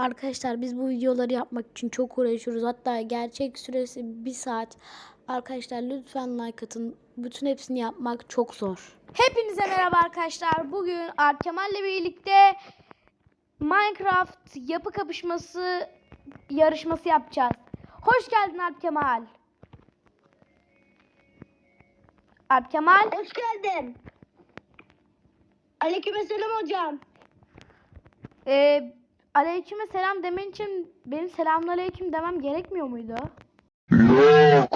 Arkadaşlar biz bu videoları yapmak için çok uğraşıyoruz. Hatta gerçek süresi bir saat. Arkadaşlar lütfen like atın. Bütün hepsini yapmak çok zor. Hepinize merhaba arkadaşlar. Bugün Alp Kemal'le birlikte Minecraft yapı kapışması yarışması yapacağız. Hoş geldin Alp Kemal. Alp Kemal. Hoş geldin. Aleykümselam hocam. Ee, aleyküme selam demen için benim selamun aleyküm demem gerekmiyor muydu?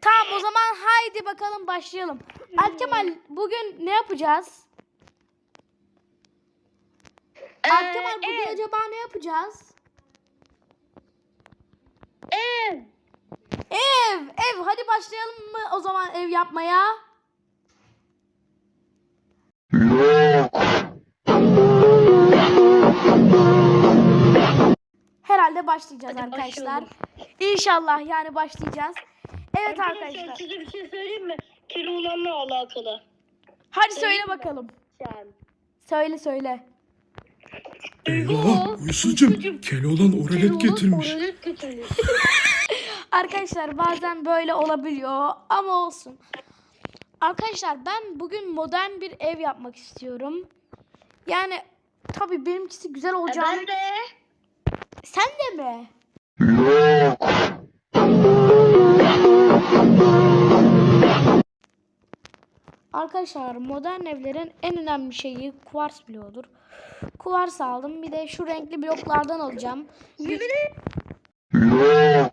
Tamam o zaman haydi bakalım başlayalım. Alp Kemal bugün ne yapacağız? Alp Kemal bugün ev, acaba ne yapacağız? ev. Ev, ev. Hadi başlayalım mı o zaman ev yapmaya? Herhalde başlayacağız Hadi arkadaşlar. başlayalım. İnşallah yani başlayacağız. Evet arkadaşlar. size bir şey söyleyeyim mi? Keloğlan'la alakalı. Hadi söyle mi? bakalım. Sen. Söyle söyle. Eyvah Uysucuğum Keloğlan oralet getirmiş. Oralet getirmiş. Arkadaşlar bazen böyle olabiliyor ama olsun. Arkadaşlar ben bugün modern bir ev yapmak istiyorum. Yani tabii benimkisi güzel E olacağını... ben de. Sen de mi? Arkadaşlar modern evlerin en önemli şeyi kuvars bloğudur. Kuvars aldım. Bir de şu renkli bloklardan alacağım. Bir- Ee,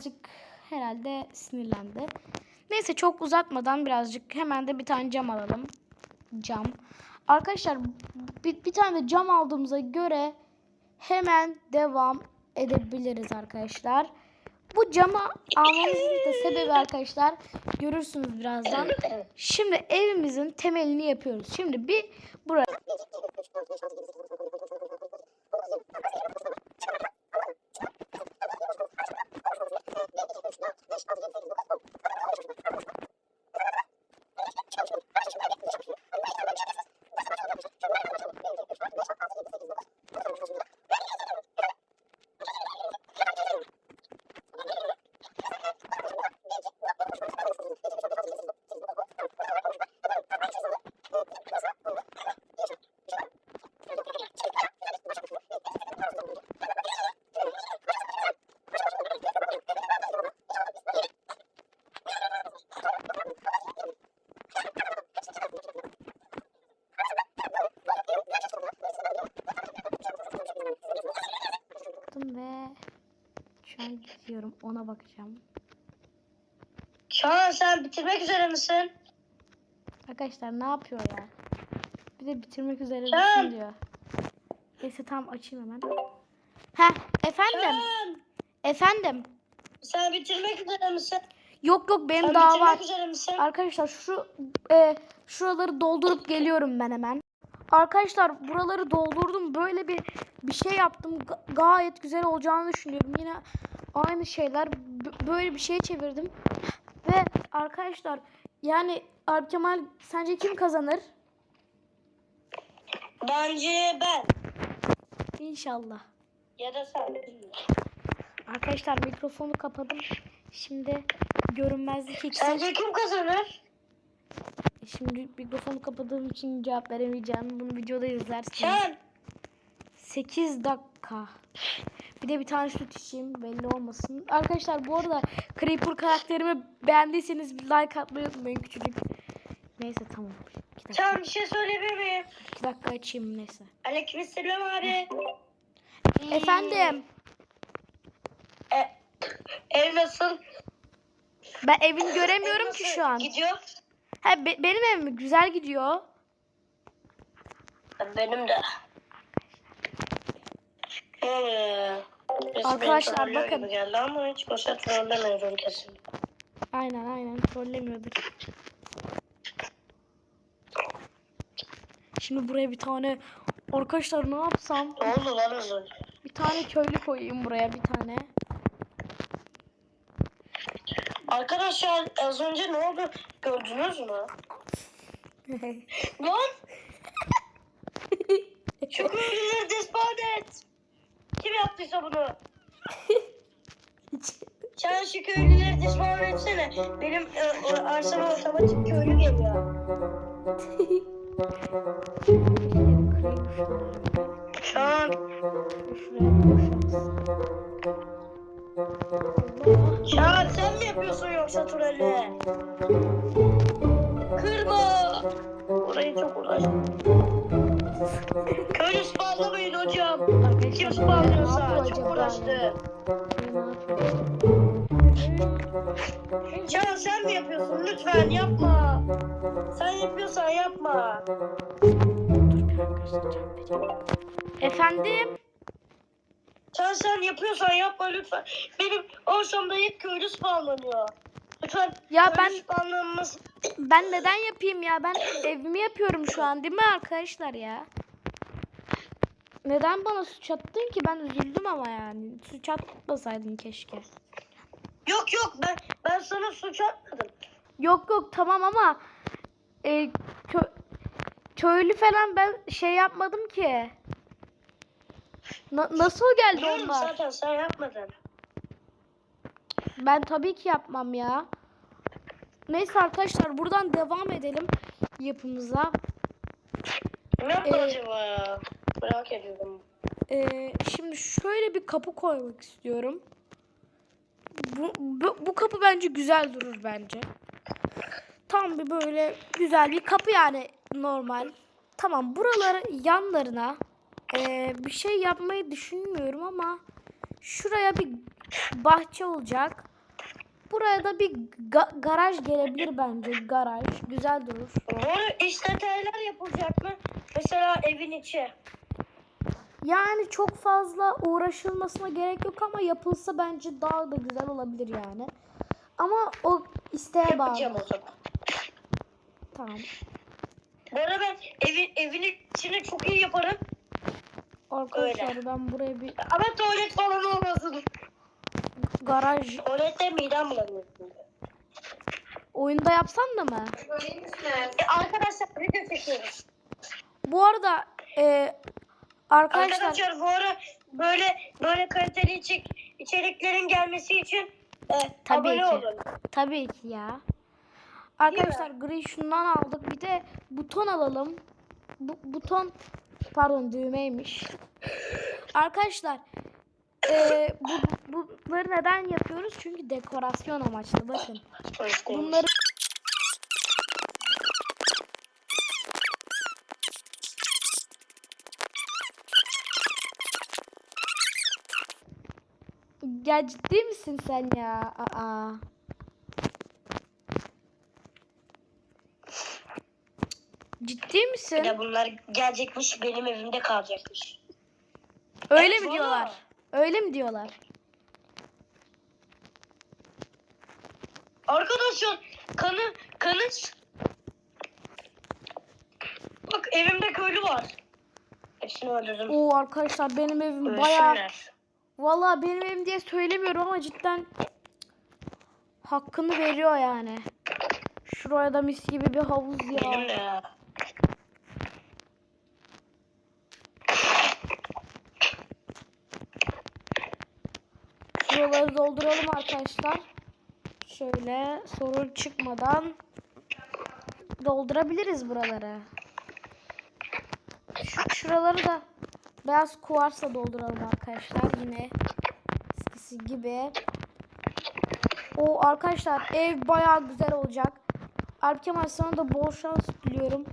birazcık herhalde sinirlendi. Neyse çok uzatmadan birazcık hemen de bir tane cam alalım. Cam. Arkadaşlar bir, bir tane de cam aldığımıza göre hemen devam edebiliriz arkadaşlar. Bu camı almamızın da sebebi arkadaşlar görürsünüz birazdan. Şimdi evimizin temelini yapıyoruz. Şimdi bir buraya yaptım ve şu an gidiyorum ona bakacağım. Şahan sen bitirmek üzere misin? Arkadaşlar ne yapıyor ya? Bir de bitirmek üzere misin diyor. Neyse tamam açayım hemen. Heh efendim. Şahan. Efendim. Sen bitirmek üzere misin? Yok yok benim Sen daha var. Arkadaşlar şu e, şuraları doldurup geliyorum ben hemen. Arkadaşlar buraları doldurdum. Böyle bir bir şey yaptım. Ga- gayet güzel olacağını düşünüyorum. Yine aynı şeyler böyle bir şey çevirdim. Ve arkadaşlar yani Alp Kemal sence kim kazanır? Bence ben. İnşallah. Ya da sen. Arkadaşlar mikrofonu kapadım. Şimdi görünmezlik eksi. Sence kim kazanır? Şimdi mikrofonu kapadığım için cevap veremeyeceğim. Bunu videoda izlersiniz. Şahan. 8 dakika. Bir de bir tane süt içeyim belli olmasın. Arkadaşlar bu arada Creeper karakterimi beğendiyseniz bir like atmayı unutmayın küçücük. Neyse tamam. 2 Şahan bir şey söyleyebilir miyim? iki dakika açayım neyse. Aleykümselam abi. Efendim E, ev nasıl? ben evini göremiyorum ki şu an. Gidiyor. Ha, be- benim evim güzel gidiyor. Benim de. Hmm. Arkadaşlar, bakın. Geldi ama hiç boşa trollemiyorum kesin. Aynen aynen trollemiyordur. Şimdi buraya bir tane arkadaşlar ne yapsam? Ne oldu lan az önce? Bir tane köylü koyayım buraya bir tane. Arkadaşlar az önce ne oldu gördünüz mü? Lan! Şu köylüleri despawn et. Kim yaptıysa bunu? Sen şu köylüleri despawn etsene. Benim e, o, arsama otomatik köylü geliyor. Şu an Şahan sen mi yapıyorsun yoksa Turel'i? Kırma! Orayı çok uğraştım. Köylü spawnlamayın hocam. Kim spawnlıyorsa çok uğraştı. Şahan sen mi yapıyorsun? Lütfen yapma. Sen yapıyorsan yapma. Efendim? Sen sen yapıyorsan yapma lütfen. Benim ortamda hep köylü spawnlanıyor. Lütfen Ya ben- spawnlanması Ben neden yapayım ya? Ben evimi yapıyorum şu an değil mi arkadaşlar ya? Neden bana suç attın ki? Ben üzüldüm ama yani. Suç atmasaydın keşke. Yok yok ben ben sana suç atmadım. Yok yok tamam ama e, kö- köylü falan ben şey yapmadım ki. Na- nasıl geldi Biliyorum onlar? zaten sen yapmadın. Ben tabii ki yapmam ya. Neyse arkadaşlar buradan devam edelim yapımıza. Ne yaptın Ee, acaba ya? Merak ediyorum. Ee, şimdi şöyle bir kapı koymak istiyorum. Bu, bu, bu kapı bence güzel durur bence. Tam bir böyle güzel bir kapı yani normal. Tamam buraları yanlarına ee, bir şey yapmayı düşünmüyorum ama şuraya bir bahçe olacak. Buraya da bir ga- garaj gelebilir bence. Garaj güzel durur. Bu işletmeler yapılacak mı? Mesela evin içi. Yani çok fazla uğraşılmasına gerek yok ama yapılsa bence daha da güzel olabilir yani. Ama o isteğe Yapacağım bağlı. o zaman. Tamam. Bu arada ben evin, evin içini çok iyi yaparım. Arkadaşlar ben buraya bir Ama tuvalet falan olmasın. garaj Tuvalette midem bulanıyorsun. oyunda yapsan da mı? E, arkadaşlar video çekiyoruz. Bu arada e, arkadaşlar Arkadaşlar bu ara böyle böyle kaliteli içerik, içeriklerin gelmesi için e, Tabii abone ki. olun. tabii ki ya. Arkadaşlar gri şundan aldık. Bir de buton alalım. Bu buton pardon düğmeymiş. Arkadaşlar e, bu, bunları neden yapıyoruz? Çünkü dekorasyon amaçlı. Bakın. Bunları Ya ciddi misin sen ya? Aa. Ciddi misin? de bunlar gelecekmiş benim evimde kalacakmış. Öyle Evet, mi valla. diyorlar? Öyle mi diyorlar? Arkadaşlar kanı kanıt. Bak evimde köylü var. Hepsini öldürdüm. Oo arkadaşlar benim evim bayağı Ölsünler. Vallahi benim evim diye söylemiyorum ama cidden hakkını veriyor yani. Şuraya da mis gibi bir havuz Benim ya. de ya. Şuraları dolduralım arkadaşlar. Şöyle sorun çıkmadan doldurabiliriz buraları. Şu, şuraları da beyaz kuvarsla dolduralım arkadaşlar yine eskisi gibi. O arkadaşlar ev bayağı güzel olacak. Erkemal sana da bol şans diliyorum.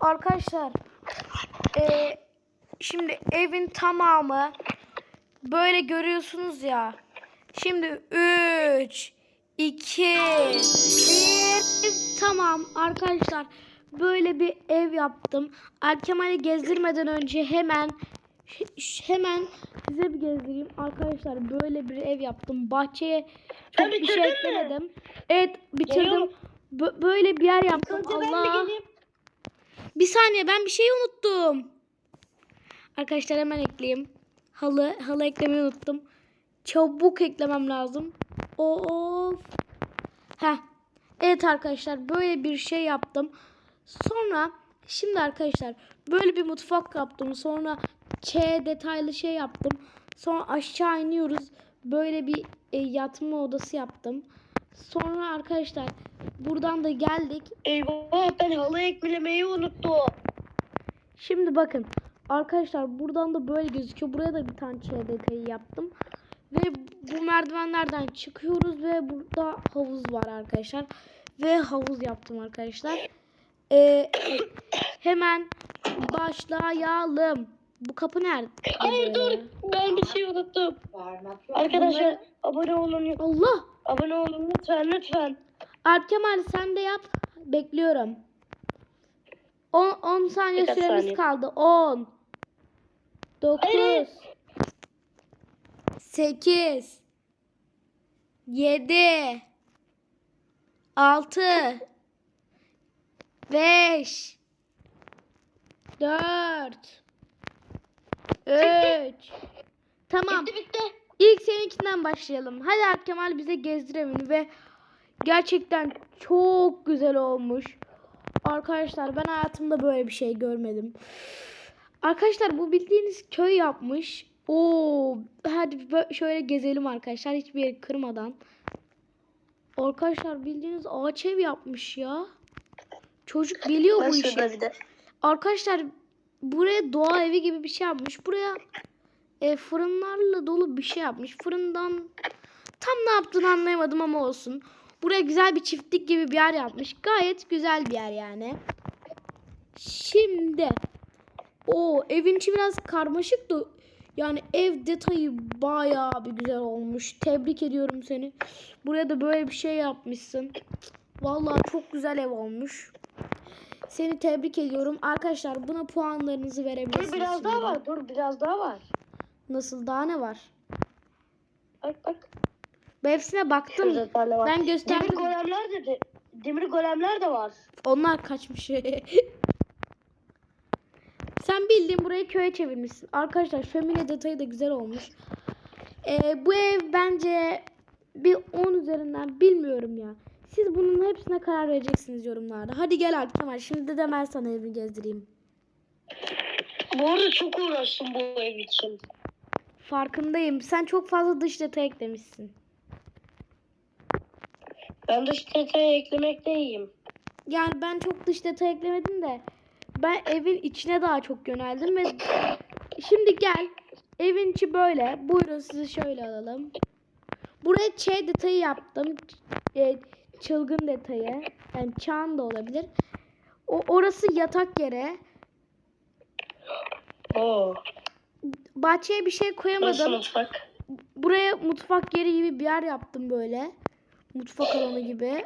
Arkadaşlar e, şimdi evin tamamı böyle görüyorsunuz ya. Şimdi 3 2 1 tamam arkadaşlar böyle bir ev yaptım. Erkemal'i gezdirmeden önce hemen hemen size bir gezdireyim. Arkadaşlar böyle bir ev yaptım. Bahçeye çok bir şey mi? eklemedim. Evet bitirdim. Geliyorum. Bö- böyle bir yer yaptım. De Allah. Bir saniye ben bir şey unuttum. Arkadaşlar hemen ekleyeyim. Halı halı eklemeyi unuttum. Çabuk eklemem lazım. Of. Heh. Evet arkadaşlar böyle bir şey yaptım. Sonra şimdi arkadaşlar böyle bir mutfak yaptım. Sonra Ç detaylı şey yaptım. Sonra aşağı iniyoruz. Böyle bir e, yatma odası yaptım. Sonra arkadaşlar buradan da geldik. Eyvah ben halı eklemeyi unuttum. Şimdi bakın arkadaşlar buradan da böyle gözüküyor. Buraya da bir tane Ç detayı yaptım. Ve bu merdivenlerden çıkıyoruz ve burada havuz var arkadaşlar. Ve havuz yaptım arkadaşlar. Ee, hemen başlayalım. Bu kapı nerede? Hayır dur ben bir şey unuttum. Arkadaşlar abone olun. Allah! Abone olun lütfen lütfen. Alp Kemal sen de yap. Bekliyorum. 10 10 saniye Birkaç süremiz saniye. kaldı. 10 9 Hayır. 8 7 6 5 4 3 Tamam. Bitti bitti. İlk seninkinden başlayalım. Hadi Alp Kemal bize gezdir evini ve gerçekten çok güzel olmuş. Arkadaşlar ben hayatımda böyle bir şey görmedim. Arkadaşlar bu bildiğiniz köy yapmış. Oo, hadi şöyle gezelim arkadaşlar hiçbir yeri kırmadan. Arkadaşlar bildiğiniz ağaç ev yapmış ya. Çocuk biliyor bu işi. Arkadaşlar buraya doğa evi gibi bir şey yapmış. Buraya e, fırınlarla dolu bir şey yapmış. Fırından tam ne yaptığını anlayamadım ama olsun. Buraya güzel bir çiftlik gibi bir yer yapmış. Gayet güzel bir yer yani. Şimdi o evin içi biraz karmaşık da yani ev detayı bayağı bir güzel olmuş. Tebrik ediyorum seni. Buraya da böyle bir şey yapmışsın. Vallahi çok güzel ev olmuş. Seni tebrik ediyorum. Arkadaşlar buna puanlarınızı verebilirsiniz. Dur biraz daha var. Dur biraz daha var. Nasıl daha ne var? Bak bak. Ben hepsine baktım. Ben Demir gösterdim. golemler de, de demir golemler de var. Onlar kaçmış. Sen bildiğin burayı köye çevirmişsin. Arkadaşlar şömine detayı da güzel olmuş. Ee, bu ev bence bir 10 üzerinden bilmiyorum ya. Siz bunun hepsine karar vereceksiniz yorumlarda. Hadi gel artık Kemal. Şimdi de ben sana evi gezdireyim. Bu arada çok uğraştım bu ev için. Farkındayım. Sen çok fazla dış detay eklemişsin. Ben dış detayı eklemekte iyiyim. Yani ben çok dış detay eklemedim de ben evin içine daha çok yöneldim ve şimdi gel evin içi böyle buyurun sizi şöyle alalım buraya Ç detayı yaptım e, çılgın detayı yani çan da olabilir o orası yatak yere Oo. Bahçeye bir şey Burası koyamadım mutfak. buraya mutfak yeri gibi bir yer yaptım böyle. Mutfak alanı gibi.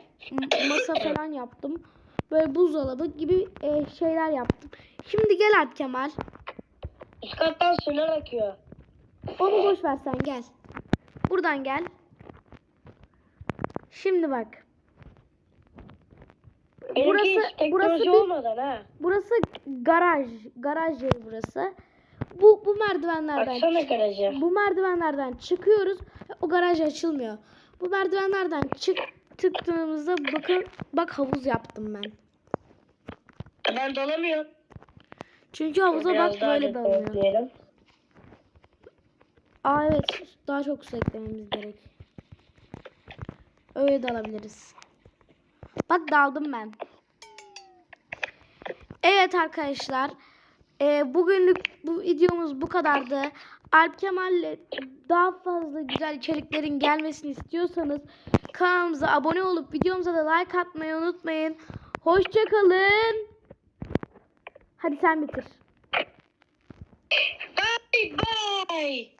Masa falan yaptım. Böyle buzdolabı gibi e, şeyler yaptım. Şimdi gel Alp Kemal. Üst kattan sular akıyor. Onu boş ver sen gel. Buradan gel. Şimdi bak. Burası- burası bir- olmadan ha. Burası garaj. Garaj yeri burası. Bu bu merdivenlerden Baksana garaja. Bu merdivenlerden çıkıyoruz. O garaj açılmıyor. Bu merdivenlerden çık çıktığımızda bakın bak havuz yaptım ben. Ben dalamıyorum. Çünkü havuza Biraz bak böyle dalıyor. Aa evet daha çok su eklememiz gerek. Öyle dalabiliriz. Bak daldım ben. Evet arkadaşlar. E, bugünlük bu videomuz bu kadardı. Alp Kemal'le daha fazla güzel içeriklerin gelmesini istiyorsanız kanalımıza abone olup videomuza da like atmayı unutmayın. Hoşçakalın. Hadi sen bitir. Bye bye.